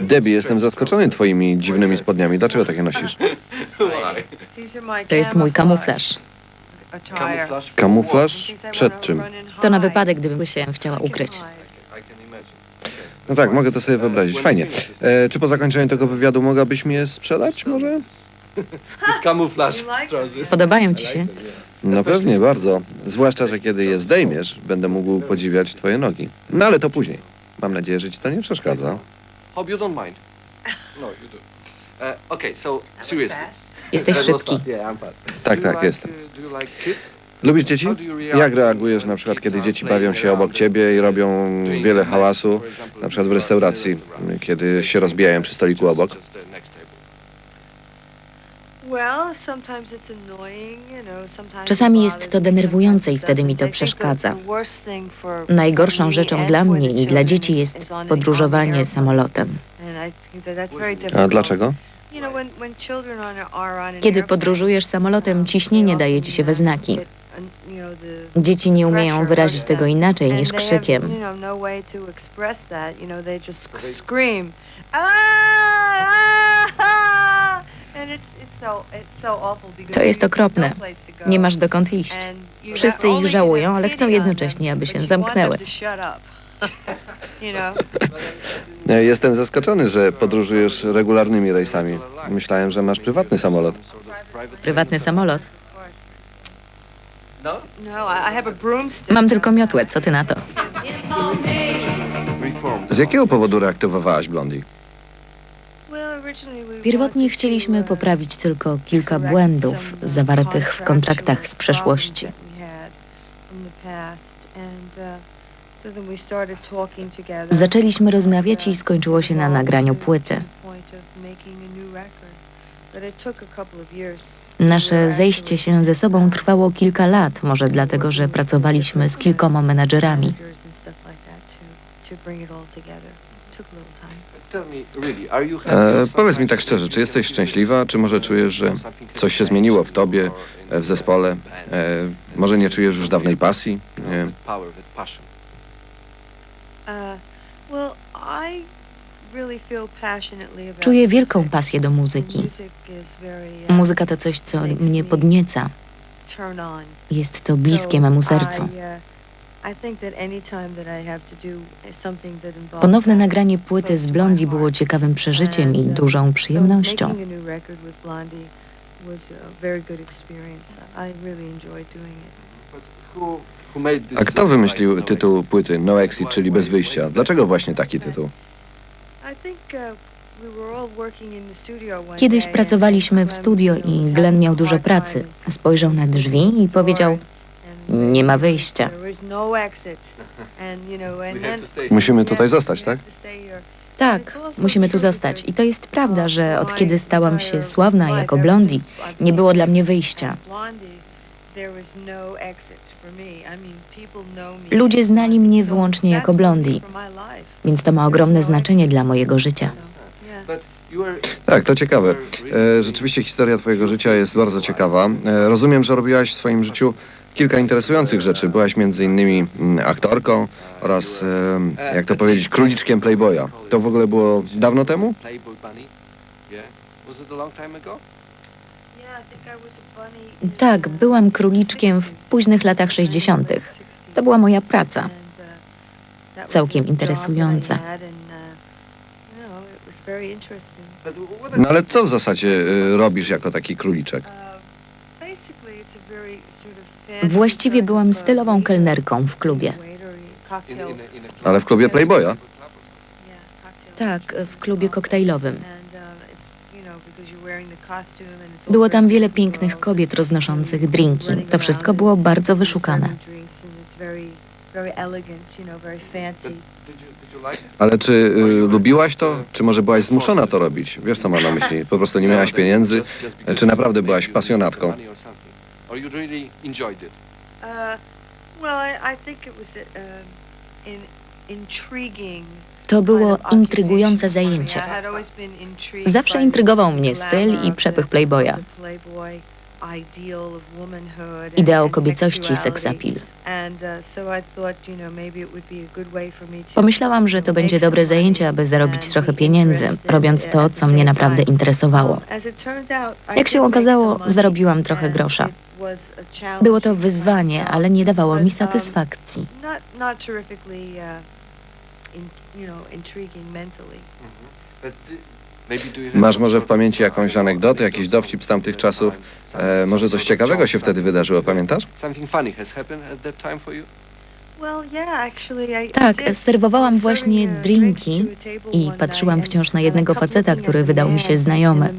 Debbie, jestem zaskoczony twoimi dziwnymi spodniami. Dlaczego takie nosisz? To jest mój kamuflaż. Kamuflaż? Przed czym? To na wypadek, gdybym się chciała ukryć. No tak, mogę to sobie wyobrazić. Fajnie. E, czy po zakończeniu tego wywiadu mogłabyś mnie sprzedać może? Kamuflaż. Podobają ci się? No pewnie, bardzo. Zwłaszcza, że kiedy je zdejmiesz, będę mógł podziwiać twoje nogi. No ale to później. Mam nadzieję, że ci to nie przeszkadza. Hope you don't mind. No, you do. Uh, okay, so seriously. Jesteś That was szybki. fast. Yeah, I'm fast. Tak, Do you tak, like, jestem. uh, Do you like kids? Lubisz dzieci? How do you react Jak reagujesz na przykład, kids kiedy are dzieci playing bawią się around obok ciebie i robią doing wiele mess, hałasu, for example, na przykład w in the restauracji, restaurant? kiedy się rozbijają przy stoliku obok? just. Czasami jest to denerwujące i wtedy mi to przeszkadza. Najgorszą rzeczą dla mnie i dla dzieci jest podróżowanie samolotem. A dlaczego? Kiedy podróżujesz samolotem, ciśnienie daje ci się we znaki. Dzieci nie umieją wyrazić tego inaczej niż krzykiem. To jest okropne. Nie masz dokąd iść. Wszyscy ich żałują, ale chcą jednocześnie, aby się zamknęły. E, Jestem zaskoczony, że podróżujesz regularnymi rejsami. Myślałem, że masz prywatny samolot. Prywatny samolot. No? Mam tylko miotłę, co ty na to? Z jakiego powodu reaktywowałaś Blondie? Pierwotnie chcieliśmy poprawić tylko kilka błędów zawartych w kontraktach z przeszłości. Zaczęliśmy rozmawiać i skończyło się na nagraniu płyty. Nasze zejście się ze sobą trwało kilka lat, może dlatego, że pracowaliśmy z kilkoma menadżerami. Happy E, or powiedz mi tak szczerze, czy jesteś szczęśliwa, czy może czujesz, że coś się zmieniło w tobie, e, w zespole? E, może nie czujesz już dawnej pasji? Nie. Czuję wielką pasję do muzyki. Muzyka to coś, co mnie podnieca. Jest to bliskie memu sercu. Ponowne nagranie płyty z Blondie było ciekawym przeżyciem i dużą przyjemnością. A kto wymyślił tytuł płyty No Exit, czyli bez wyjścia? Dlaczego właśnie taki tytuł? Kiedyś pracowaliśmy w studio i Glenn miał dużo pracy. Spojrzał na drzwi i powiedział: Nie ma wyjścia. Musimy tutaj zostać, tak? Tak, musimy tu zostać. I to jest prawda, że od kiedy stałam się sławna jako Blondie, nie było dla mnie wyjścia. Ludzie znali mnie wyłącznie jako Blondie, więc to ma ogromne znaczenie dla mojego życia. Tak, to ciekawe. E, rzeczywiście historia twojego życia jest bardzo ciekawa. E, rozumiem, że robiłaś w swoim życiu kilka interesujących rzeczy. Byłaś między innymi mm, aktorką oraz, jak to powiedzieć, króliczkiem Playboya. To w ogóle było dawno temu? Tak, byłam króliczkiem w późnych latach 60. To była moja praca. Całkiem interesująca. What No ale co w zasadzie e, robisz jako taki króliczek? Właściwie byłam stylową kelnerką w klubie. Ale w klubie Playboya? Tak, w klubie koktajlowym. Było tam wiele pięknych kobiet roznoszących drinki. To wszystko było bardzo wyszukane. Ale czy y, lubiłaś to? Czy może byłaś zmuszona to robić? Wiesz co mam na myśli? Po prostu nie miałaś pieniędzy? Czy naprawdę byłaś pasjonatką? Or you really enjoyed it? To było intrygujące zajęcie. Zawsze intrygował mnie styl i przepych Playboya. ideał kobiecości seksapil. Pomyślałam, że to będzie dobre zajęcie, aby zarobić trochę pieniędzy, robiąc to, co mnie naprawdę interesowało. Jak się okazało, zarobiłam trochę grosza. Było to wyzwanie, ale nie dawało mi satysfakcji. Masz może w pamięci jakąś anegdotę, jakiś dowcip z tamtych czasów? E, może coś ciekawego się wtedy wydarzyło, pamiętasz? Tak, serwowałam właśnie drinki i patrzyłam wciąż na jednego faceta, który wydał mi się znajomy.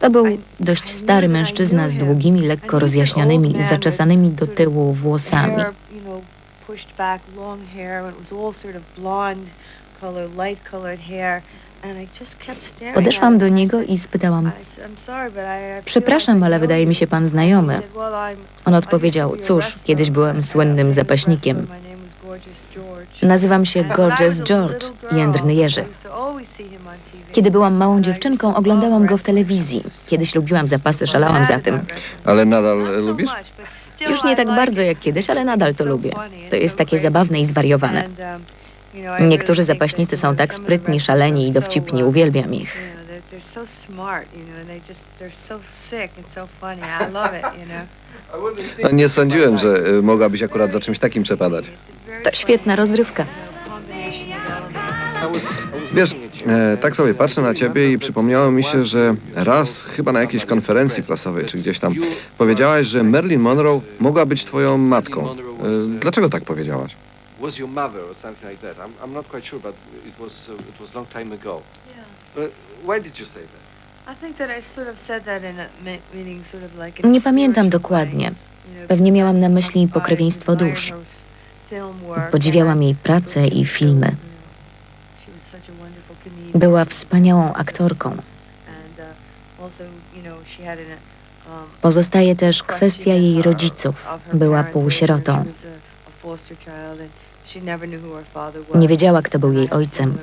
To był dość stary mężczyzna z długimi, lekko rozjaśnionymi, zaczesanymi do tyłu włosami. Podeszłam do niego i spytałam, Przepraszam, ale wydaje mi się pan znajomy. On odpowiedział, cóż, kiedyś byłem słynnym zapaśnikiem. Nazywam się Gorgeous George, jędrny Jerzy. Kiedy byłam małą dziewczynką, oglądałam go w telewizji. Kiedyś lubiłam zapasy, szalałam za tym. Ale nadal lubisz? Już nie tak bardzo jak kiedyś, ale nadal to lubię. To jest takie zabawne i zwariowane. Niektórzy zapaśnicy są tak sprytni, szaleni i dowcipni, uwielbiam ich. No, nie sądziłem, że e, mogłabyś akurat za czymś takim przepadać. To świetna rozrywka. Wiesz, e, tak sobie patrzę na ciebie i przypomniało mi się, że raz chyba na jakiejś konferencji prasowej czy gdzieś tam powiedziałaś, że Marilyn Monroe mogła być twoją matką. E, dlaczego tak powiedziałaś? Was your mother or something like that? I'm, I'm not quite sure, but it was uh, it was long time ago. Uh, why did you say that? Nie pamiętam dokładnie. Pewnie miałam na myśli pokrewieństwo dusz. Podziwiałam jej pracę i filmy. Była wspaniałą aktorką. Pozostaje też kwestia jej rodziców. Była półsierotą. Nie wiedziała, kto był jej ojcem.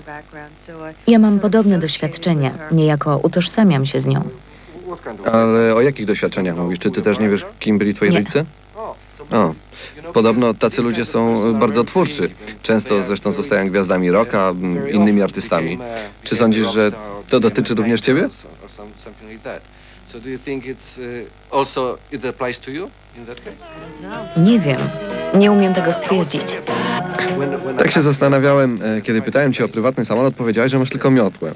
Ja mam podobne doświadczenia. Niejako utożsamiam się z nią. Ale o jakich doświadczeniach mówisz? Czy ty też nie wiesz, kim byli twoi Nie. rodzice? Oh, O, podobno tacy ludzie są bardzo twórczy. Często zresztą zostają gwiazdami rocka, m, innymi artystami. Czy sądzisz, że to dotyczy również ciebie? Uh? Nie wiem. Nie umiem tego stwierdzić. Tak się zastanawiałem, e, kiedy pytałem cię o prywatny samolot, powiedziałeś, że masz tylko miotłę.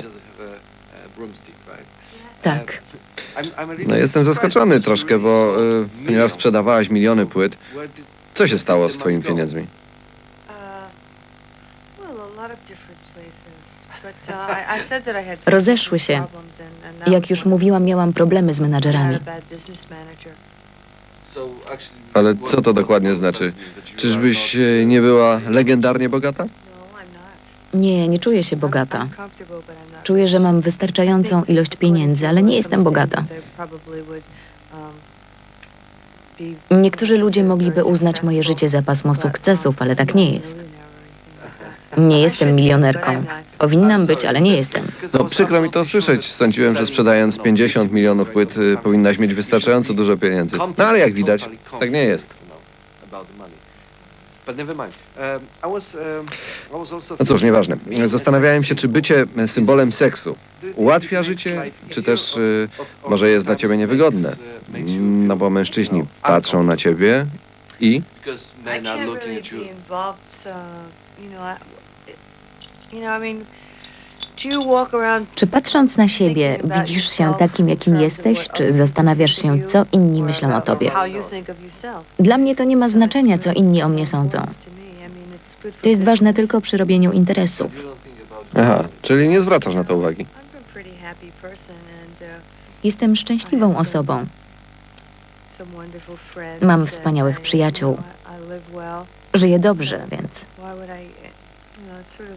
Tak. No jestem zaskoczony troszkę, bo e, ponieważ sprzedawałaś miliony płyt, co się stało z twoimi pieniędzmi? Rozeszły się. Jak już mówiłam, miałam problemy z menadżerami. Ale co to dokładnie znaczy? Czyżbyś e, nie była legendarnie bogata? Nie, nie czuję się bogata. Czuję, że mam wystarczającą ilość pieniędzy, ale nie jestem bogata. Niektórzy ludzie mogliby uznać moje życie za pasmo sukcesów, ale tak nie jest. Nie jestem milionerką. Powinnam być, ale nie jestem. No przykro mi to słyszeć. Sądziłem, że sprzedając 50 milionów płyt e, powinnaś mieć wystarczająco dużo pieniędzy. No ale jak widać, tak nie jest. No cóż, nieważne. Zastanawiałem się, czy bycie symbolem seksu ułatwia życie, czy też e, może jest dla ciebie niewygodne. No bo mężczyźni patrzą na ciebie i Because men are looking at you. Czy patrząc na siebie, widzisz się takim, jakim jesteś, czy zastanawiasz się, co inni myślą o tobie? Dla mnie to nie ma znaczenia, co inni o mnie sądzą. To jest ważne tylko przy robieniu interesów. Aha, czyli nie zwracasz na to uwagi. Jestem szczęśliwą osobą. Mam wspaniałych przyjaciół. Żyję dobrze, więc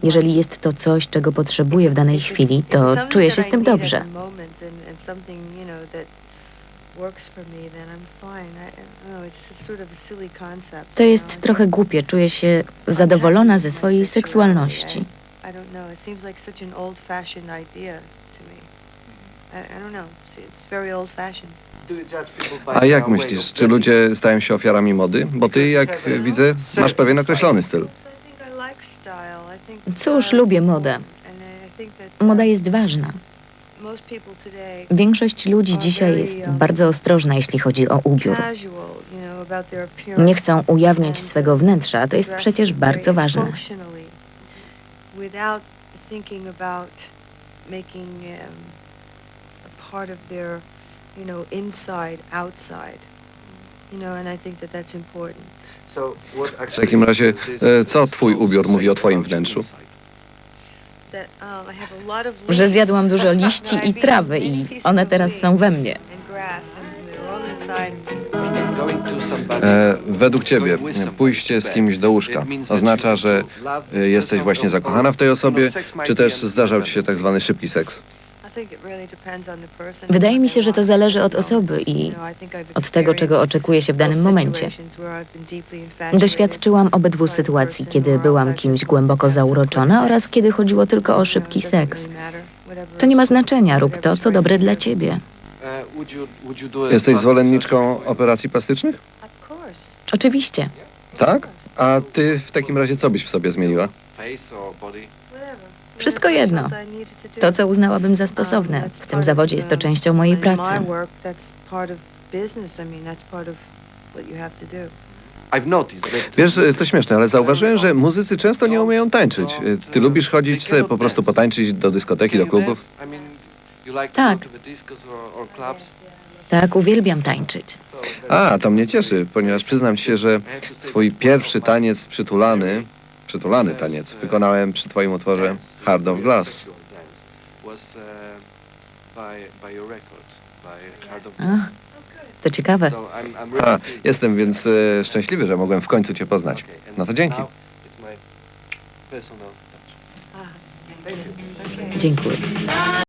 jeżeli jest to coś, czego potrzebuję w danej chwili, to czuję się z tym dobrze. To jest trochę głupie, czuję się zadowolona ze swojej seksualności. A jak myślisz, czy ludzie stają się ofiarami mody? Bo ty, jak widzę, masz pewien określony styl. Cóż, lubię modę. Moda jest ważna. Większość ludzi dzisiaj jest bardzo ostrożna, jeśli chodzi o ubiór. Nie chcą ujawniać swego wnętrza, to jest przecież bardzo ważne. Part of their, you know, inside, outside. W takim razie, e, co twój ubiór mówi o twoim wnętrzu? That, um, I have a lot of Że leaves zjadłam dużo liści i trawy i one teraz są we mnie. and grass, and they're all inside. Going to somebody E, według ciebie, pójście z kimś do łóżka oznacza, że e, jesteś właśnie zakochana w tej osobie, czy też zdarzał ci się tak zwany szybki seks? I think it really depends on the person and Wydaje mi się, że to zależy od osoby i od tego, czego oczekuje się w danym momencie. situations where I've been deeply infatuated Doświadczyłam obydwu sytuacji, kiedy byłam kimś głęboko zauroczona oraz kiedy chodziło tylko o szybki seks. To nie ma znaczenia, rób to, co dobre dla ciebie. Jesteś zwolenniczką operacji plastycznych? Oczywiście. Tak? A ty w takim razie co byś w sobie zmieniła? Face or body? Wszystko jedno. to co uznałabym za stosowne. W tym zawodzie jest to częścią mojej pracy. Wiesz, to śmieszne, ale zauważyłem, że muzycy często nie umieją tańczyć. Ty lubisz chodzić sobie po prostu potańczyć do dyskoteki, do klubów? Tak. Tak, uwielbiam tańczyć. A, to mnie cieszy, ponieważ przyznam ci się, że swój pierwszy taniec przytulany, przytulany taniec, wykonałem przy twoim utworze Hard of Glass. Was uh, by, by your record, by Hard of Ach, to ciekawe. A, jestem więc e, szczęśliwy, że mogłem w końcu cię poznać. No to dzięki. now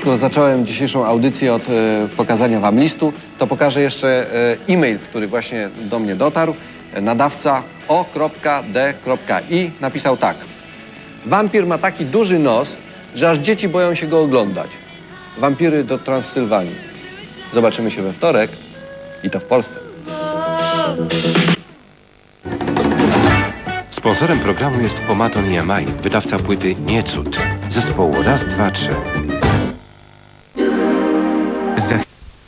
Skoro zacząłem dzisiejszą audycję od e, pokazania wam listu, to pokażę jeszcze e, e-mail, który właśnie do mnie dotarł. E, Nadawca o.d.i napisał tak. Wampir ma taki duży nos, że aż dzieci boją się go oglądać. Wampiry do Transsylwanii. Zobaczymy się we wtorek i to w Polsce. Sponsorem programu jest Pomaton EMI, wydawca płyty Nie Cud, zespołu Raz, Dwa, Trzy.